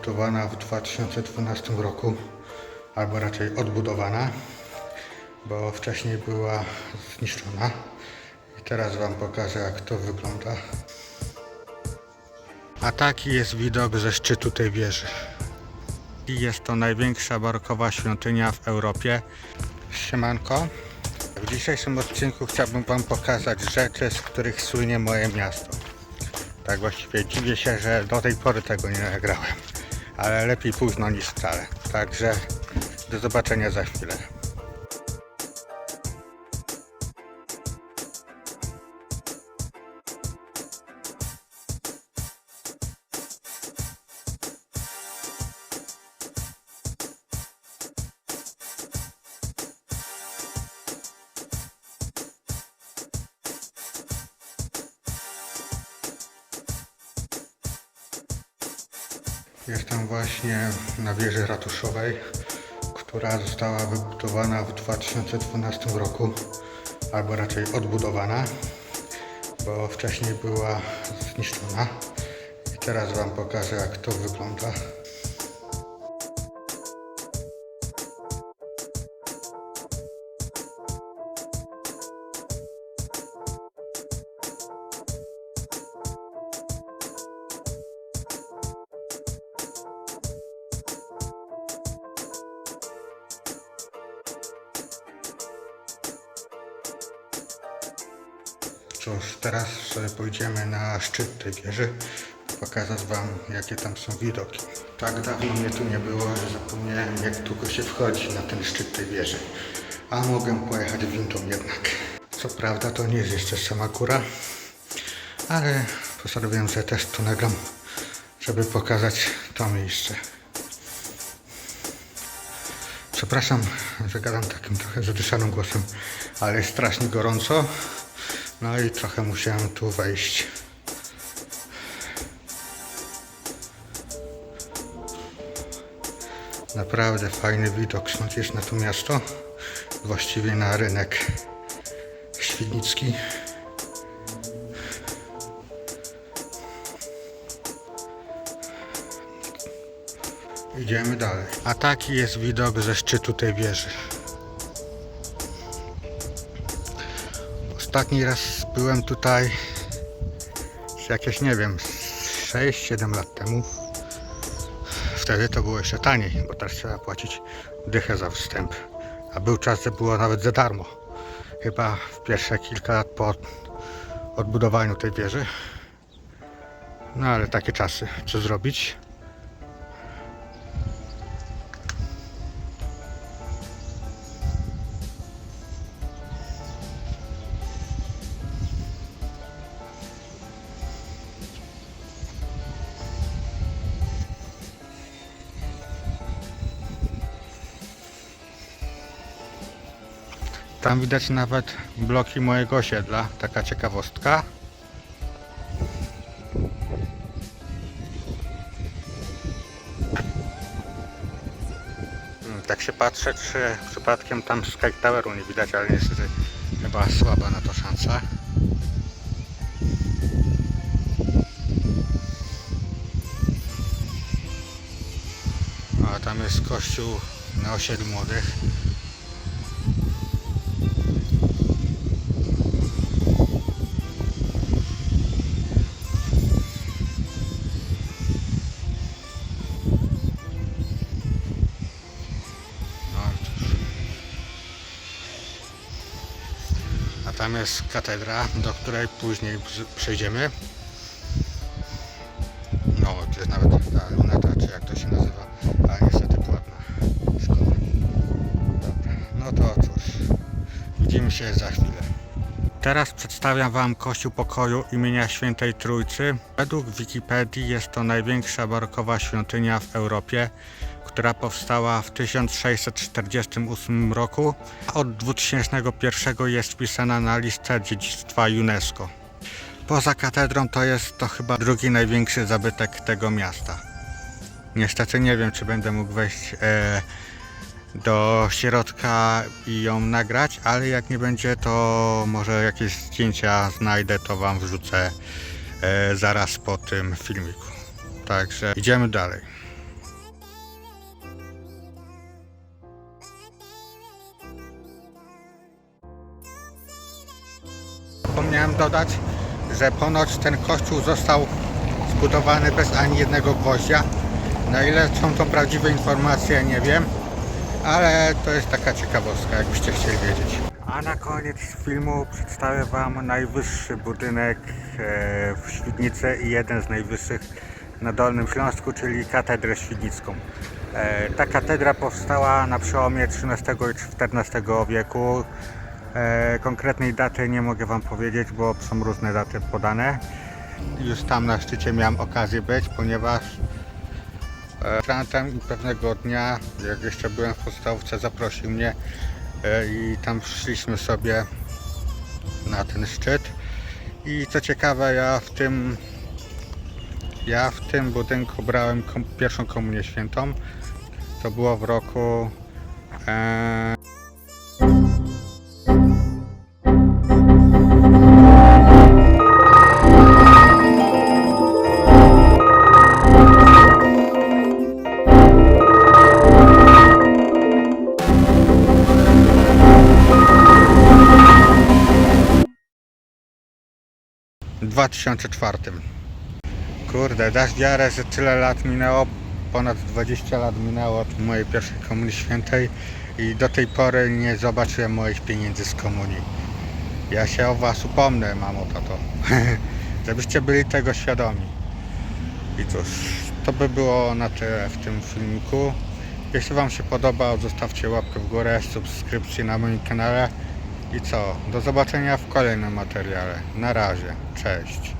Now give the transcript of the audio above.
wybudowana w 2012 roku, albo raczej odbudowana, bo wcześniej była zniszczona. I teraz Wam pokażę, jak to wygląda. A taki jest widok ze szczytu tej wieży. I jest to największa barokowa świątynia w Europie. Siemanko. W dzisiejszym odcinku chciałbym Wam pokazać rzeczy, z których słynie moje miasto. Tak właściwie dziwię się, że do tej pory tego nie nagrałem. Ale lepiej późno niż wcale. Także do zobaczenia za chwilę. Jestem właśnie na wieży ratuszowej, która została wybudowana w 2012 roku, albo raczej odbudowana, bo wcześniej była zniszczona. I teraz Wam pokażę, jak to wygląda. Cóż, teraz sobie pójdziemy na szczyt tej wieży, pokazać Wam, jakie tam są widoki. Tak dawno mnie tu nie było, że zapomniałem, jak długo się wchodzi na ten szczyt tej wieży. A mogę pojechać windą jednak. Co prawda, to nie jest jeszcze sama góra, ale postanowiłem, że też to nagram, żeby pokazać to miejsce. Przepraszam, że gadam takim trochę zadyszanym głosem, ale jest strasznie gorąco. No i trochę musiałem tu wejść. Naprawdę fajny widok jest na to miasto. Właściwie na rynek Świdnicki. Idziemy dalej. A taki jest widok ze szczytu tej wieży. Ostatni raz byłem tutaj jakieś, nie wiem, 6-7 lat temu. Wtedy to było jeszcze taniej, bo teraz trzeba płacić dychę za wstęp. A był czas, że było nawet za darmo. Chyba w pierwsze kilka lat po odbudowaniu tej wieży. No ale takie czasy, co zrobić? Tam widać nawet bloki mojego osiedla, taka ciekawostka. Hmm, Tak się patrzę, czy przypadkiem tam Sky Toweru nie widać, ale niestety chyba słaba na to szansa. A tam jest kościół na osiedlu młodych. A tam jest katedra, do której później przejdziemy. No, to jest nawet ta luneta, czy jak to się nazywa, ale niestety płatna. Szkoda. Dobra, no to cóż. Widzimy się za chwilę. Teraz przedstawiam Wam Kościół Pokoju imienia Świętej Trójcy. Według Wikipedii jest to największa barokowa świątynia w Europie, która powstała w 1648 roku. a Od 2001 jest wpisana na listę dziedzictwa UNESCO. Poza katedrą to jest to chyba drugi największy zabytek tego miasta. Niestety nie wiem, czy będę mógł wejść e, do środka i ją nagrać, ale jak nie będzie, to może jakieś zdjęcia znajdę, to Wam wrzucę e, zaraz po tym filmiku. Także idziemy dalej. Zapomniałem dodać, że ponoć ten kościół został zbudowany bez ani jednego gwoździa. Na ile są to prawdziwe informacje, nie wiem, ale to jest taka ciekawostka, jakbyście chcieli wiedzieć. A na koniec filmu przedstawię Wam najwyższy budynek e, w Świdnicy i jeden z najwyższych na Dolnym Śląsku, czyli Katedrę Świdnicką. E, Ta katedra powstała na przełomie XIII i XIV wieku. E, Konkretnej daty nie mogę Wam powiedzieć, bo są różne daty podane. Już tam na szczycie miałem okazję być, ponieważ e, Frantem i pewnego dnia, jak jeszcze byłem w podstawówce, zaprosił mnie e, i tam szliśmy sobie na ten szczyt. I co ciekawe, ja w tym ja w tym budynku brałem kom, pierwszą komunię świętą. To było w roku e, 2004. Kurde, dasz wiarę, że tyle lat minęło, ponad 20 lat minęło od mojej pierwszej komunii świętej i do tej pory nie zobaczyłem moich pieniędzy z komunii. Ja się o was upomnę, mamo, tato, żebyście byli tego świadomi. I cóż, to by było na tyle w tym filmiku. Jeśli wam się podobał, zostawcie łapkę w górę, subskrypcję na moim kanale. I co? Do zobaczenia w kolejnym materiale. Na razie. Cześć.